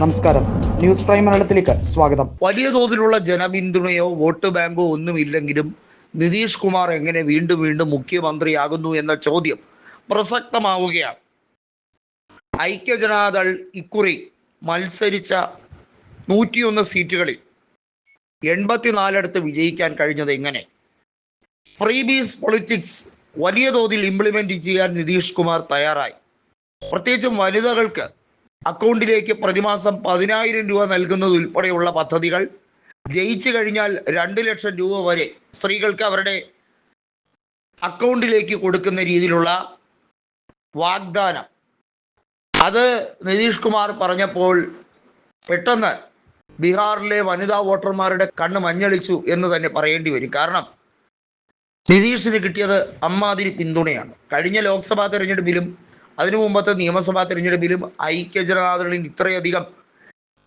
നമസ്കാരം. News prime മലയാളത്തിലേക്ക് സ്വാഗതം. വലിയ തോതിലുള്ള ജനപിന്തുണയോ വോട്ട് ബാങ്കോ ഒന്നുമില്ലെങ്കിലും നിതീഷ് കുമാർ എങ്ങനെ വീണ്ടും വീണ്ടും മുഖ്യമന്ത്രിയാകുന്നു എന്ന ചോദ്യം പ്രസക്തമാവുകയാണ്. ഐക്യജനതാദൾ ഇക്കുറി മത്സരിച്ച നൂറ്റിയൊന്ന് സീറ്റുകളിൽ എൺപത്തിനാലിടത്ത് വിജയിക്കാൻ കഴിഞ്ഞത് എങ്ങനെ? ഫ്രീബീസ് പൊളിറ്റിക്സ് വലിയ തോതിൽ ഇംപ്ലിമെന്റ് ചെയ്യാൻ നിതീഷ് കുമാർ തയ്യാറായി. പ്രത്യേകിച്ചും വനിതകൾക്ക് അക്കൗണ്ടിലേക്ക് പ്രതിമാസം പതിനായിരം രൂപ നൽകുന്നത് ഉൾപ്പെടെയുള്ള പദ്ധതികൾ ജയിച്ചു കഴിഞ്ഞാൽ രണ്ട് ലക്ഷം രൂപ വരെ സ്ത്രീകൾക്ക് അവരുടെ അക്കൗണ്ടിലേക്ക് കൊടുക്കുന്ന രീതിയിലുള്ള വാഗ്ദാനം. അത് നിതീഷ് കുമാർ പറഞ്ഞപ്പോൾ പെട്ടെന്ന് ബീഹാറിലെ വനിതാ വോട്ടർമാരുടെ കണ്ണ് മഞ്ഞളിച്ചു എന്ന് തന്നെ പറയേണ്ടി വരും. കാരണം നിതീഷിന് കിട്ടിയത് അമ്മാതിരി പിന്തുണയാണ്. കഴിഞ്ഞ ലോക്സഭാ തെരഞ്ഞെടുപ്പിലും അതിനു മുമ്പത്തെ നിയമസഭാ തെരഞ്ഞെടുപ്പിലും ഐക്യ ജനതാദളിന് ഇത്രയധികം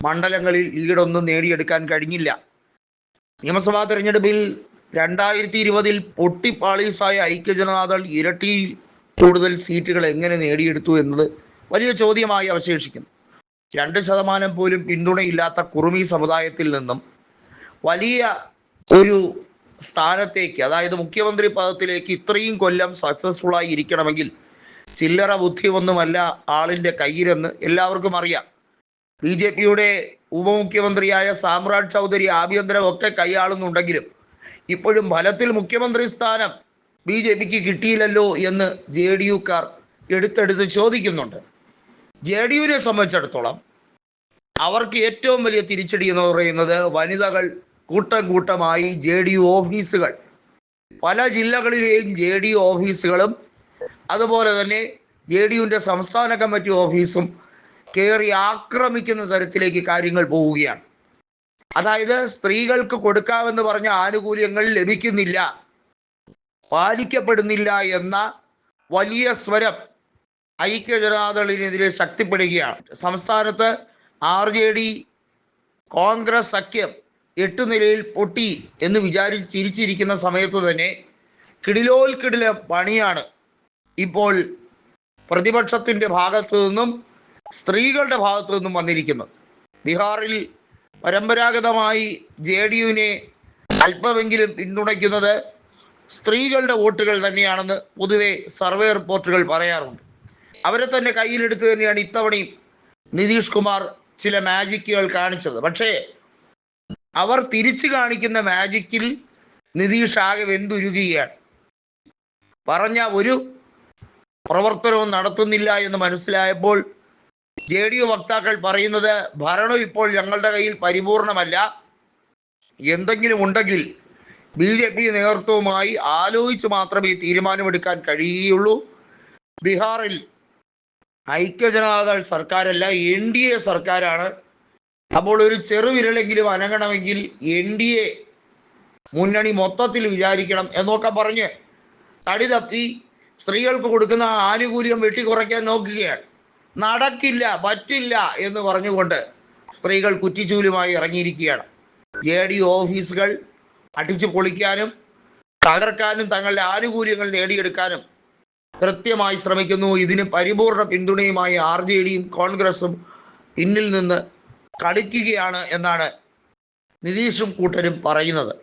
മണ്ഡലങ്ങളിൽ ലീഡൊന്നും നേടിയെടുക്കാൻ കഴിഞ്ഞില്ല. നിയമസഭാ തെരഞ്ഞെടുപ്പിൽ രണ്ടായിരത്തി ഇരുപതിൽ പൊട്ടിപ്പാളീസായ ഐക്യ ജനതാദൾ ഇരട്ടിയിൽ കൂടുതൽ സീറ്റുകൾ എങ്ങനെ നേടിയെടുത്തു എന്നത് വലിയ ചോദ്യമായി അവശേഷിക്കുന്നു. രണ്ട് ശതമാനം പോലും പിന്തുണയില്ലാത്ത കുറുമി സമുദായത്തിൽ നിന്നും വലിയ ഒരു സ്ഥാനത്തേക്ക് അതായത് മുഖ്യമന്ത്രി പദത്തിലേക്ക് ഇത്രയും കൊല്ലം സക്സസ്ഫുൾ ആയി ഇരിക്കണമെങ്കിൽ ചില്ലറ ബുദ്ധിയൊന്നുമല്ല ആളിന്റെ കയ്യിലെന്ന് എല്ലാവർക്കും അറിയാം. ബി ജെ പിയുടെ ഉപമുഖ്യമന്ത്രിയായ സാമ്രാജ് ചൗധരി ആഭ്യന്തരമൊക്കെ കൈയാളുന്നുണ്ടെങ്കിലും ഇപ്പോഴും ഫലത്തിൽ മുഖ്യമന്ത്രി സ്ഥാനം ബി ജെ പിക്ക് കിട്ടിയില്ലല്ലോ എന്ന് ജെ ഡി യുക്കാർ എടുത്തെടുത്ത് ചോദിക്കുന്നുണ്ട്. ജെ ഡി യുവിനെ സംബന്ധിച്ചിടത്തോളം അവർക്ക് ഏറ്റവും വലിയ തിരിച്ചടി എന്ന് പറയുന്നത് വനിതകൾ കൂട്ടം കൂട്ടമായി ജെ ഡി യു ഓഫീസുകൾ. പല ജില്ലകളിലെയും ജെ ഡി യു ഓഫീസുകളും അതുപോലെ തന്നെ ജെ ഡി യുവിന്റെ സംസ്ഥാന കമ്മിറ്റി ഓഫീസും കയറി ആക്രമിക്കുന്ന തരത്തിലേക്ക് കാര്യങ്ങൾ പോവുകയാണ്. അതായത് സ്ത്രീകൾക്ക് കൊടുക്കാമെന്ന് പറഞ്ഞ ആനുകൂല്യങ്ങൾ ലഭിക്കുന്നില്ല പാലിക്കപ്പെടുന്നില്ല എന്ന വലിയ സ്വരം ഐക്യ ജനതാദളിനെതിരെ ശക്തിപ്പെടുകയാണ്. സംസ്ഥാനത്ത് ആർ ജെ ഡി കോൺഗ്രസ് സഖ്യം എട്ട് നിലയിൽ പൊട്ടി എന്ന് വിചാരിച്ച് ചിരിച്ചിരിക്കുന്ന സമയത്ത് തന്നെ കിടിലോൽ കിടില പണിയാണ് ഇപ്പോൾ പ്രതിപക്ഷത്തിന്റെ ഭാഗത്തു നിന്നും സ്ത്രീകളുടെ ഭാഗത്തു നിന്നും വന്നിരിക്കുന്നത് ബീഹാറിൽ പരമ്പരാഗതമായി ജെ ഡി യുവിനെ അല്പമെങ്കിലും പിന്തുണയ്ക്കുന്നത് സ്ത്രീകളുടെ വോട്ടുകൾ തന്നെയാണെന്ന് പൊതുവെ സർവേ റിപ്പോർട്ടുകൾ പറയാറുണ്ട്. അവരെ തന്നെ കയ്യിലെടുത്ത് തന്നെയാണ് ഇത്തവണയും നിതീഷ് കുമാർ ചില മാജിക്കുകൾ കാണിച്ചത്. പക്ഷേ അവർ തിരിച്ചു കാണിക്കുന്ന മാജിക്കിൽ നിതീഷ് ആകെ വെന്തുരുകുകയാണ്. പറഞ്ഞ ഒരു പ്രവർത്തനവും നടത്തുന്നില്ല എന്ന് മനസ്സിലായപ്പോൾ ജെ ഡി യു വക്താക്കൾ പറയുന്നത് ഭരണം ഇപ്പോൾ ഞങ്ങളുടെ കയ്യിൽ പരിപൂർണമല്ല. എന്തെങ്കിലും ഉണ്ടെങ്കിൽ ബി ജെ പി നേതൃത്വവുമായി ആലോചിച്ച് മാത്രമേ തീരുമാനമെടുക്കാൻ കഴിയുകയുള്ളൂ. ബീഹാറിൽ ഐക്യജനതാദൾ സർക്കാരല്ല എൻ ഡി എ സർക്കാരാണ്. അപ്പോൾ ഒരു ചെറുവിരലെങ്കിലും അനങ്ങണമെങ്കിൽ എൻ ഡി എ മുന്നണി മൊത്തത്തിൽ വിചാരിക്കണം എന്നൊക്കെ പറഞ്ഞ് തടി തപ്പി സ്ത്രീകൾക്ക് കൊടുക്കുന്ന ആനുകൂല്യം വെട്ടിക്കുറയ്ക്കാൻ നോക്കുകയാണ്. നടക്കില്ല പറ്റില്ല എന്ന് പറഞ്ഞുകൊണ്ട് സ്ത്രീകൾ കുറ്റിച്ചൂലുമായി ഇറങ്ങിയിരിക്കുകയാണ്. ജെ ഡി ഓഫീസുകൾ അടിച്ചു പൊളിക്കാനും തകർക്കാനും തങ്ങളുടെ ആനുകൂല്യങ്ങൾ നേടിയെടുക്കാനും കൃത്യമായി ശ്രമിക്കുന്നു. ഇതിന് പരിപൂർണ പിന്തുണയുമായി ആർ ജെ ഡിയും കോൺഗ്രസും പിന്നിൽ നിന്ന് കളിക്കുകയാണ് എന്നാണ് നിതീഷും കൂട്ടരും പറയുന്നത്.